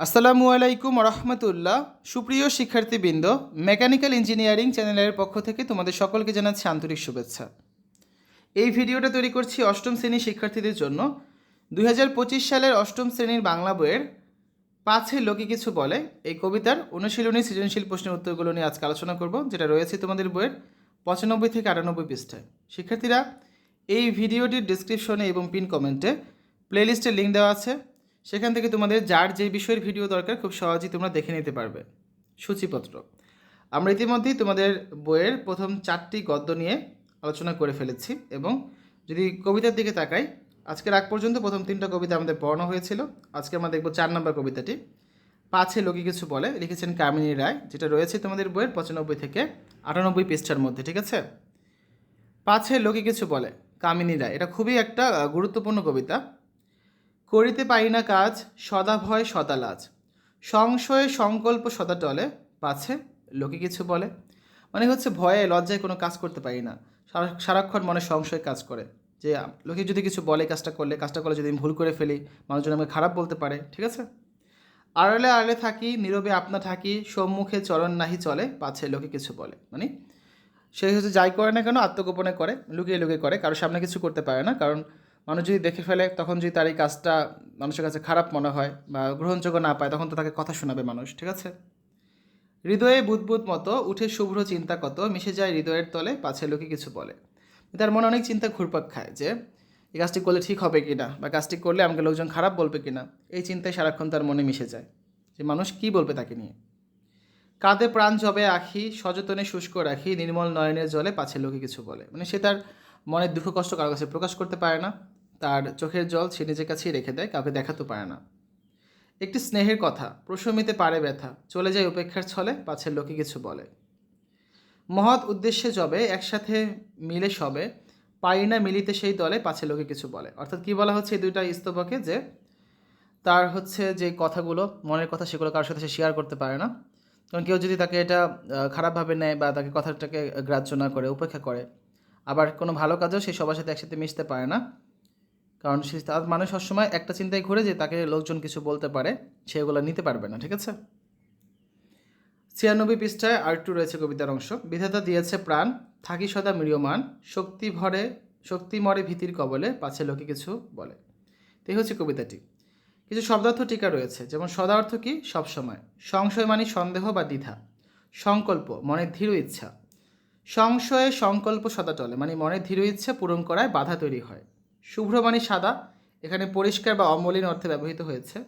আসসালামু আলাইকুম রহমতুল্লাহ। সুপ্রিয় শিক্ষার্থীবৃন্দ, মেকানিক্যাল ইঞ্জিনিয়ারিং চ্যানেলের পক্ষ থেকে তোমাদের সকলকে জানাচ্ছি আন্তরিক শুভেচ্ছা। এই ভিডিওটা তৈরি করছি অষ্টম শ্রেণির শিক্ষার্থীদের জন্য। দুই হাজার পঁচিশ সালের অষ্টম শ্রেণির বাংলা বইয়ের পাঁচে লোকে কিছু বলে। এই কবিতার অনুশীলনী সৃজনশীল প্রশ্নের উত্তরগুলো নিয়ে আজকে আলোচনা করব, যেটা রয়েছে তোমাদের বইয়ের পঁচানব্বই থেকে আটানব্বই পৃষ্ঠায়। শিক্ষার্থীরা, এই ভিডিওটির ডিসক্রিপশনে এবং পিন কমেন্টে প্লেলিস্টের লিঙ্ক দেওয়া আছে। সেখান থেকে তোমাদের যার যে বিষয়ের ভিডিও দরকার খুব সহজেই তোমরা দেখে নিতে পারবে। সূচিপত্র। আমরা ইতিমধ্যেই তোমাদের বইয়ের প্রথম চারটি গদ্য নিয়ে আলোচনা করে ফেলেছি এবং যদি কবিতার দিকে তাকাই, আজকের আগ পর্যন্ত প্রথম তিনটা কবিতা আমাদের পড়ানো হয়েছিল। আজকে আমরা দেখব চার নম্বর কবিতাটি। পাছে লোকে কিছু বলে, লিখেছেন কামিনী রায়, যেটা রয়েছে তোমাদের বইয়ের পঁচানব্বই থেকে আটানব্বই পৃষ্ঠার মধ্যে, ঠিক আছে? পাছে লোকে কিছু বলে, কামিনী রায়। এটা খুবই একটা গুরুত্বপূর্ণ কবিতা। করিতে পারি না কাজ, সদা ভয়, সদা লাজ। সংশয়ে সংকল্প সদা টলে পাছে লোকে কিছু বলে। মানে হচ্ছে ভয়ে, লজ্জায় কোনো কাজ করতে পারি না। সারা- সারাক্ষণ মনে সংশয় কাজ করে। যে লোকে যদি কিছু বলে, কাজটা করলে কাজটা করলে যদি আমি ভুল করে ফেলি, মানুষজন আমাকে খারাপ বলতে পারে, ঠিক আছে? আড়ালে আড়ালে থাকি, নীরবে আপনা থাকি, সম্মুখে চরণ নাহি চলে পাছে লোকে কিছু বলে। মানে সে হচ্ছে যাই করে না কেন, আত্মগোপনে করে, লুকিয়ে লুকিয়ে করে কারোর সামনে কিছু করতে পারে না, কারণ মানুষ যদি দেখে ফেলে, তখন যদি তার এই কাজটা মানুষের কাছে খারাপ মনে হয় বা গ্রহণযোগ্য না পায়, তখন তো তাকে কথা শোনাবে মানুষ, ঠিক আছে? হৃদয়ে বুদবুদ মতো উঠে শুভ্র চিন্তা কত, মিশে যায় হৃদয়ের তলে, পাছে লোকে কিছু বলে। তার মনে অনেক চিন্তা ঘুরপাক খায় যে, এই কাজটি করলে ঠিক হবে কি না? বা কাজটি করলে আমাকে লোকজন খারাপ বলবে কি না? এই চিন্তায় সারাক্ষণ তার মনে মিশে যায় যে, মানুষ কি বলবে তাকে নিয়ে? কাঁধে প্রাণ জবে আখি, সযতনে শুষ্ক রাখি, নির্মল নয়নের জলে পাছে লোকে কিছু বলে। মানে সে তার মনের দুঃখ কষ্ট কারোর কাছে প্রকাশ করতে পারে না। তার চোখের জল সে নিজের কাছেই রেখে দেয়, কাউকে দেখাতে পারে না। একটি স্নেহের কথা প্রশমিতে পারে ব্যথা, চলে যায় উপেক্ষার ছলে, পাছের লোকে কিছু বলে। মহৎ উদ্দেশ্যে জবে একসাথে মিলে সবে, পারি না মিলিতে সেই দলে পাছে লোকে কিছু বলে। অর্থাৎ কি বলা হচ্ছে এই দুইটা স্তবকে? যে তার হচ্ছে যে কথাগুলো, মনের কথা সেগুলো কারোর সাথে সে শেয়ার করতে পারে না। কারণ কেউ যদি তাকে এটা খারাপভাবে নেয় বা তাকে কথাটাকে গ্রাহ্য না করে, উপেক্ষা করে, আবার কোনো ভালো কাজেও সে সবার সাথে একসাথে মিশতে পারে না। কারণ সে তার মানুষ সবসময় একটা চিন্তায় ঘুরে যে তাকে লোকজন কিছু বলতে পারে সেগুলো নিতে পারবে না, ঠিক আছে? ছিয়ানব্বই পৃষ্ঠায় আর একটু রয়েছে কবিতার অংশ। বিধাতা দিয়েছে প্রাণ, থাকি সদা মৃয়মান শক্তি ভরে, শক্তি মরে ভীতির কবলে, পাছে লোকে কিছু বলে। তো এই হচ্ছে কবিতাটি। কিছু শব্দার্থ টিকা রয়েছে, যেমন সদার্থ কি? সবসময়। সংশয় মানে সন্দেহ বা দ্বিধা। সংকল্প মনের ধীর ইচ্ছা। সংশয়ে সংকল্প সদা টলে মানে মনের ধীর ইচ্ছা পূরণ করায় বাধা তৈরি হয়। শুভ্র মানে সাদা, এখানে পরিষ্কার বা অমলিন অর্থে ব্যবহৃত হয়েছে।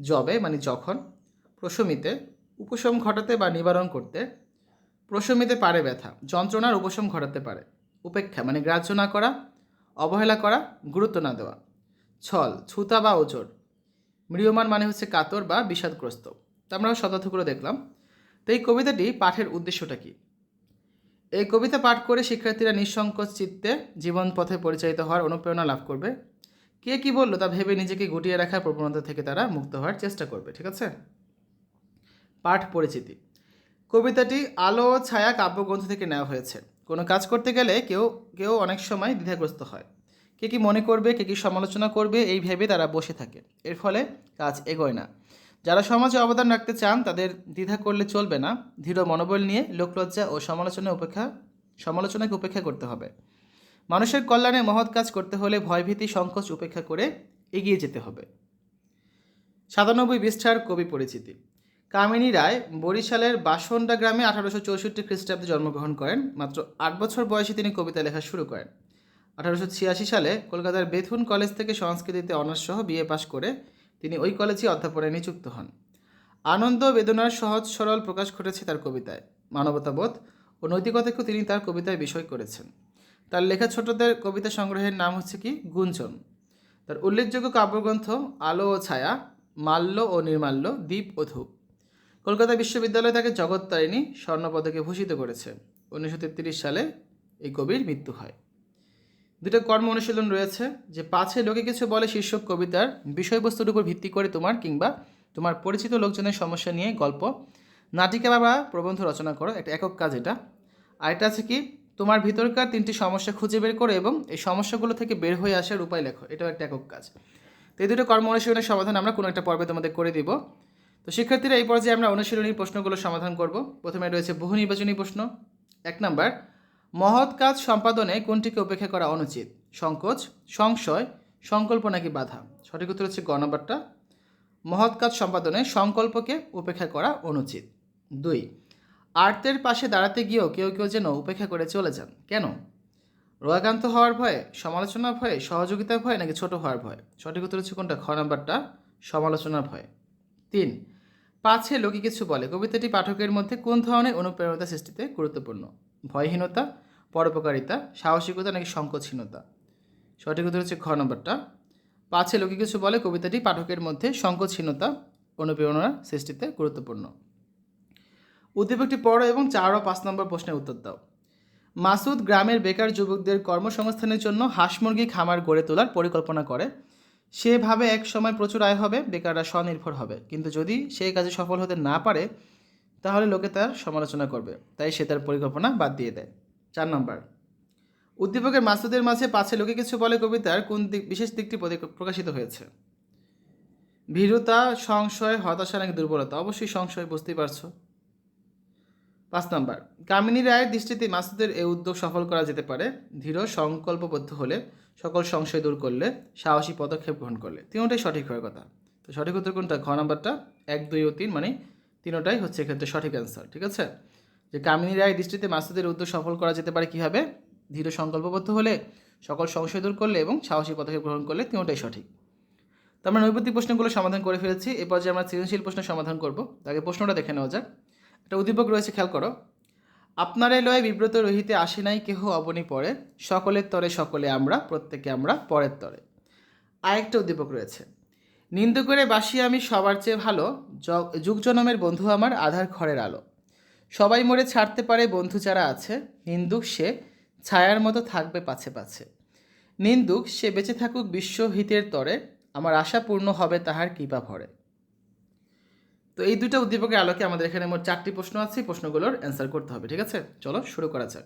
জবে মানে যখন, প্রশমিতে, উপশম ঘটাতে বা নিবারণ করতে, প্রশমিতে পারে ব্যথা, যন্ত্রণার উপশম ঘটাতে পারে, উপেক্ষা মানে গ্রাহ্য না করা, অবহেলা করা, গুরুত্ব না দেওয়া। ছল, ছুতা বা ওজোর মৃয়মান মানে হচ্ছে কাতর বা বিষাদগ্রস্ত। তো আমরা শতার্থগুলো দেখলাম। তো এই কবিতাটি পাঠের উদ্দেশ্যটা কী? এই কবিতা পাঠ করে শিক্ষার্থীরা নিঃসংকোচ চিত্তে জীবন পথে পরিচালিত হওয়ার অনুপ্রেরণা লাভ করবে। কে কি বলল তা ভেবে নিজেকে গুটিয়ে রাখার প্রবণতা থেকে তারা মুক্ত হওয়ার চেষ্টা করবে, ঠিক আছে? পাঠ পরিচিতি। কবিতাটি আলো ছায়া কাব্যগ্রন্থ থেকে নেওয়া হয়েছে। কোনো কাজ করতে গেলে কেউ কেউ অনেক সময় দ্বিধাগ্রস্ত হয়। কে কি মনে করবে, কে কি সমালোচনা করবে, এই ভেবে তারা বসে থাকে। এর ফলে কাজ এগোয় না। যারা সমাজে অবদান রাখতে চান, তাদের দ্বিধা করলে চলবে না। দৃঢ় মনোবল নিয়ে লোকলজ্জা ও সমালোচনা উপেক্ষা, সমালোচনাকে উপেক্ষা করতে হবে। মানুষের কল্যাণে মহৎ কাজ করতে হলে ভয়ভীতি, সংকোচ উপেক্ষা করে এগিয়ে যেতে হবে। সাতানব্বই পৃষ্ঠার কবি পরিচিতি। কামিনী রায় বরিশালের বাসন্ডা গ্রামে আঠারোশো চৌষট্টি খ্রিস্টাব্দে জন্মগ্রহণ করেন। মাত্র আট বছর বয়সে তিনি কবিতা লেখা শুরু করেন। আঠারোশো ছিয়াশি সালে কলকাতার বেথুন কলেজ থেকে সংস্কৃতিতে অনার্স সহ বিএ পাশ করে তিনি ওই কলেজে অধ্যাপনায় নিযুক্ত হন। আনন্দ বেদনার সহজ সরল প্রকাশ ঘটেছে তার কবিতায়। মানবতাবোধ ও নৈতিকতাকেও তিনি তার কবিতায় বিষয় করেছেন। তার লেখা ছোটদের কবিতা সংগ্রহের নাম হচ্ছে কি? গুঞ্জন। তার উল্লেখযোগ্য কাব্যগ্রন্থ আলো ও ছায়া, মাল্য ও নির্মাল্য, দ্বীপ ও ধূপ। কলকাতা বিশ্ববিদ্যালয় তাকে জগত্তারিণী স্বর্ণপদকে ভূষিত করেছে। উনিশশো তেত্রিশ সালে এই কবির মৃত্যু হয়। দুটো কর্ম অনুশীলন রয়েছে যে পাছে লোকে কিছু বলে শীর্ষক কবিতার বিষয়বস্তুর উপর ভিত্তি করে তোমার কিংবা তোমার পরিচিত লোকজনের সমস্যা নিয়ে গল্প, নাটিকা বা প্রবন্ধ রচনা করো, একটা একক কাজ এটা। আর এটা আছে কি, তোমার ভিতরকার তিনটি সমস্যা খুঁজে বের করো এবং এই সমস্যাগুলো থেকে বের হয়ে আসার উপায় লেখো, এটাও একটা একক কাজ। তো এই দুটো কর্ম অনুশীলনের সমাধান আমরা কোনো একটা পর্বে তোমাদের করে দিব। তো শিক্ষার্থীরা এই পর্যায়ে আমরা অনুশীলনী প্রশ্নগুলো সমাধান করব। প্রথমে রয়েছে বহু নির্বাচনী প্রশ্ন। এক নাম্বার মহৎ কাজ সম্পাদনে কোনটিকে উপেক্ষা করা অনুচিত? সংকোচ, সংশয়, সংকল্প নাকি বাধা? সঠিক উত্তর হচ্ছে গ নাম্বারটা। মহৎ কাজ সম্পাদনে সংকল্পকে উপেক্ষা করা অনুচিত। দুই, আর্তের পাশে দাঁড়াতে গিয়েও কেউ কেউ যেন উপেক্ষা করে চলে যান। কেন? রোগাক্রান্ত হওয়ার ভয়ে, সমালোচনার ভয়ে সহযোগিতার ভয়ে নাকি ছোট হওয়ার ভয়? সঠিক উত্তর হচ্ছে কোনটা? খ নাম্বারটা, সমালোচনার ভয়। তিন, পাছে লোকে কিছু বলে। কবিতাটি পাঠকের মধ্যে কোন ধরনের অনুপ্রেরণা সৃষ্টিতে গুরুত্বপূর্ণ? ভয়হীনতা, পরোপকারিতা, সাহসিকতা নাকি সংকোচহীনতা? সঠিক উত্তর হচ্ছে খ নম্বরটা। পাছে লোকে কিছু বলে, কবিতাটি পাঠকের মধ্যে সংকোচহীনতা অনুপ্রেরণা সৃষ্টিতে গুরুত্বপূর্ণ। উদ্দীপকটি পড়ো এবং চার ও পাঁচ নম্বর প্রশ্নের উত্তর দাও। মাসুদ গ্রামের বেকার যুবকদের কর্মসংস্থানের জন্য হাঁস মুরগি খামার গড়ে তোলার পরিকল্পনা করে। সেভাবে এক সময় প্রচুর আয় হবে, বেকাররা স্বনির্ভর হবে। কিন্তু যদি সেই কাজে সফল হতে না পারে তাহলে লোকে তার সমালোচনা করবে। তাই সে তার পরিকল্পনা বাদ দিয়ে দেয়। চার নম্বর। উদ্দীপকের মাসুদের মাঝে পাছে লোকে কিছু বলে কবিতার কোন দিক, বিশেষ দিকটি প্রকাশিত হয়েছে। ভীরুতা, সংশয়, হতাশা নাকি দুর্বলতা? অবশ্যই সংশয়, বুঝতেই পারছ। পাঁচ নম্বর। কামিনী রায়ের দৃষ্টিতে মাসুদের এই উদ্যোগ সফল করা যেতে পারে। ধীর, সংকল্পবদ্ধ হলে সকল সংশয় দূর করলে সাহসী পদক্ষেপ গ্রহণ করলে। তিনটাই সঠিক হওয়ার কথা। তো সঠিক উত্তর কোনটা? ঘ নাম্বারটা। এক, দুই ও তিন মানে তিনটাই হচ্ছে এক্ষেত্রে সঠিক অ্যান্সার ঠিক আছে? যে কামিনী রায় দৃষ্টিতে মাসুদের উদ্যোগ সফল করা যেতে পারে কীভাবে? ধীর সংকল্পবদ্ধ হলে, সকল সংশয় দূর করলে এবং সাহসী পদক্ষেপ গ্রহণ করলে তিনটাই সঠিক। তো আমরা নৈপত্তিক প্রশ্নগুলো সমাধান করে ফেলেছি এরপর যে আমরা সৃজনশীল প্রশ্ন সমাধান করব। তাকে প্রশ্নটা দেখে নেওয়া যাক। একটা উদ্দীপক রয়েছে, খেয়াল করো। আপনারে লয়ে বিব্রত রহিতে আসি নাই, কেহ অবনি পরে সকলের তরে সকলে আমরা, প্রত্যেকে আমরা পরের তরে। আরেকটা উদ্দীপক রয়েছে। নিন্দু করে বাসি আমি সবার চেয়ে ভালো জ- যুগ জনমের বন্ধু আমার আধার ঘরের আলো। সবাই মরে ছাড়তে পারে বন্ধু যারা আছে, নিন্দুক সে ছায়ার মতো থাকবে পাছে পাছে। নিন্দুক সে বেঁচে থাকুক বিশ্বহিতের তরে, আমার আশা পূর্ণ হবে তাহার কৃপা ভরে। তো এই দুটো উদ্দীপকের আলোকে আমাদের এখানে মোট চারটি প্রশ্ন আছে প্রশ্নগুলোর অ্যান্সার করতে হবে, ঠিক আছে? চলো শুরু করা যাক।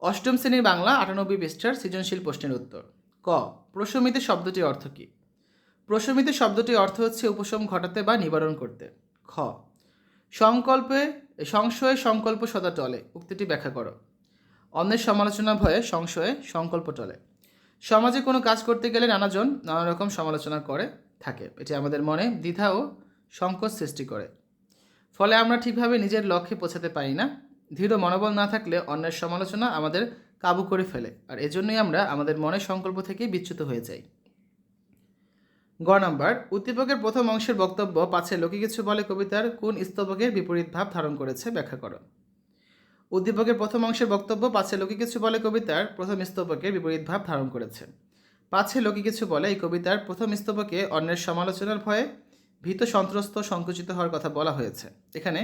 অষ্টম শ্রেণির বাংলা আটানব্বই পৃষ্ঠার সৃজনশীল প্রশ্নের উত্তর। ক, প্রশমিত শব্দটির অর্থ কী? প্রশমিত শব্দটির অর্থ হচ্ছে উপশম ঘটাতে বা নিবারণ করতে। খ। সংকল্পে, সংশয়ে সংকল্প সদা টলে, উক্তিটি ব্যাখ্যা করো। অন্যের সমালোচনা ভয়ে সংশয়ে সংকল্প টলে। সমাজে কোনো কাজ করতে গেলে নানাজন নানা রকম সমালোচনা করে, থাকে। এটি আমাদের মনে দ্বিধা ও সংকোচ সৃষ্টি করে। ফলে আমরা ঠিকভাবে নিজের লক্ষ্যে পৌঁছাতে পারি না। দৃঢ় মনোবল না থাকলে অন্যের সমালোচনা আমাদের কাবু করে ফেলে। আর এজন্যই আমরা আমাদের মনের সংকল্প থেকে বিচ্যুত হয়ে যাই। গ নম্বর উদ্দীপকের প্রথম অংশের বক্তব্য পাছে লোকে কিছু বলে কবিতার কোন স্তবকের বিপরীত ভাব ধারণ করেছে ব্যাখ্যা করো। উদ্দীপকের প্রথম অংশের বক্তব্য পাছে লোকে কিছু বলে কবিতার প্রথম স্তবকের বিপরীত ভাব ধারণ করেছে। পাছে লোকে কিছু বলে এই কবিতার প্রথম স্তবকে অন্যের সমালোচনার ভয়ে ভীত, সন্ত্রস্ত, সংকুচিত হওয়ার কথা বলা হয়েছে। এখানে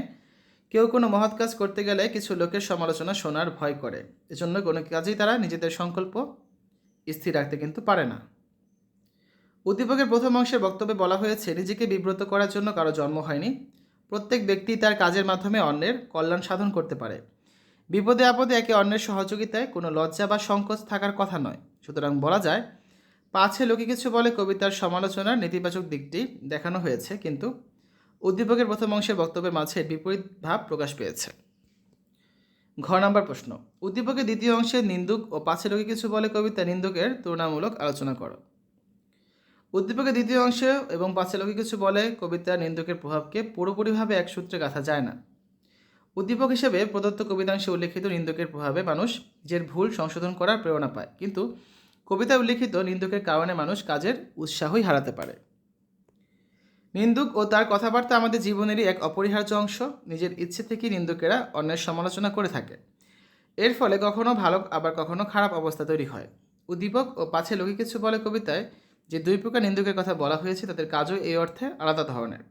কেউ কোনো মহৎ কাজ করতে গেলে কিছু লোকের সমালোচনা শোনার ভয় করে। এজন্য কোনো কাজেই তারা নিজেদের সংকল্প স্থির রাখতে কিন্তু পারে না। উদ্দীপকের প্রথম অংশের বক্তব্যে বলা হয়েছে, নিজেকে বিব্রত করার জন্য কারও জন্ম হয়নি। প্রত্যেক ব্যক্তি তার কাজের মাধ্যমে অন্যের কল্যাণ সাধন করতে পারে। বিপদে আপদে একে অন্যের সহযোগিতায় কোনো লজ্জা বা সংকোচ থাকার কথা নয়। সুতরাং বলা যায়, পাছে লোকে কিছু বলে কবিতার সমালোচনার নেতিবাচক দিকটি দেখানো হয়েছে, কিন্তু উদ্দীপকের প্রথম অংশের বক্তব্যের মাঝে বিপরীত ভাব প্রকাশ পেয়েছে। ঘ নাম্বার প্রশ্ন, উদ্দীপকের দ্বিতীয় অংশে নিন্দুক ও পাছে লোকে কিছু বলে কবিতা নিন্দুকের তুলনামূলক আলোচনা করো। উদ্দীপকের দ্বিতীয় অংশে এবং পাছে লোকে কিছু বলে কবিতা নিন্দুকের প্রভাবকে পুরোপুরিভাবে এক সূত্রে গাঁথা যায় না। উদ্দীপক হিসেবে প্রদত্ত কবিতাংশে উল্লেখিত নিন্দুকের প্রভাবে মানুষ নিজের ভুল সংশোধন করার প্রেরণা পায়। কিন্তু কবিতায় উল্লেখিত নিন্দুকের কারণে মানুষ কাজের উৎসাহই হারাতে পারে। নিন্দুক ও তার কথাবার্তা আমাদের জীবনেরই এক অপরিহার্য অংশ। নিজের ইচ্ছে থেকেই নিন্দুকেরা অন্যের সমালোচনা করে থাকে। এর ফলে কখনো ভালো, আবার কখনো খারাপ অবস্থা তৈরি হয়। উদ্দীপক ও পাছে লোকে কিছু বলে কবিতায় যে দুই প্রকার নিন্দুকের কথা বলা হয়েছে, তাদের কাজও এই অর্থে আলাদা ধরনের।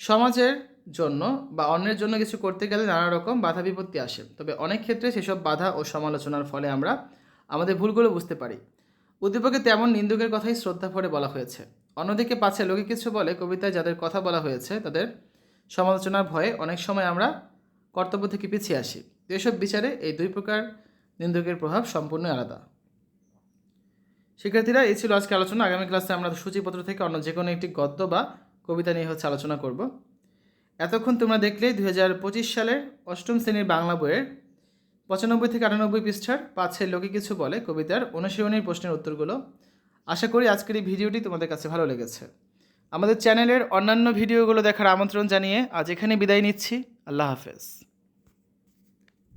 সমাজের জন্য বা অন্যের জন্য কিছু করতে গেলে নানা রকম বাধা বিপত্তি আসে। তবে অনেক ক্ষেত্রে সেসব বাধা ও সমালোচনার ফলে আমরা আমাদের ভুলগুলো বুঝতে পারি। উদ্দীপকে তেমন নিন্দুকের কথাই শ্রদ্ধা ভরে বলা হয়েছে। অন্যদিকে পাছে লোকে কিছু বলে, কবিতায় যাদের কথা বলা হয়েছে, তাদের সমালোচনার ভয়ে অনেক সময় আমরা কর্তব্য থেকে পিছিয়ে আসি। এসব বিচারে এই দুই প্রকার নিন্দুকের প্রভাব সম্পূর্ণ আলাদা। শিক্ষার্থীরা, এই ছিল আজকে আলোচনা। আগামী ক্লাসে আমরা সূচিপত্র থেকে অন্য যে কোনো একটি গদ্য বা কবিতা নিয়ে হচ্ছে আলোচনা করব। এতক্ষণ তোমরা দেখলে দুই হাজার পঁচিশ সালের অষ্টম শ্রেণির বাংলা বইয়ের পঁচানব্বই থেকে আটানব্বই পৃষ্ঠার পাঁচের লোকে কিছু বলে কবিতার অনুশীলনীর প্রশ্নের উত্তরগুলো। আশা করি আজকের এই ভিডিওটি তোমাদের কাছে ভালো লেগেছে। আমাদের চ্যানেলের অন্যান্য ভিডিওগুলো দেখার আমন্ত্রণ জানিয়ে আজ এখানে বিদায় নিচ্ছি। আল্লাহ হাফেজ।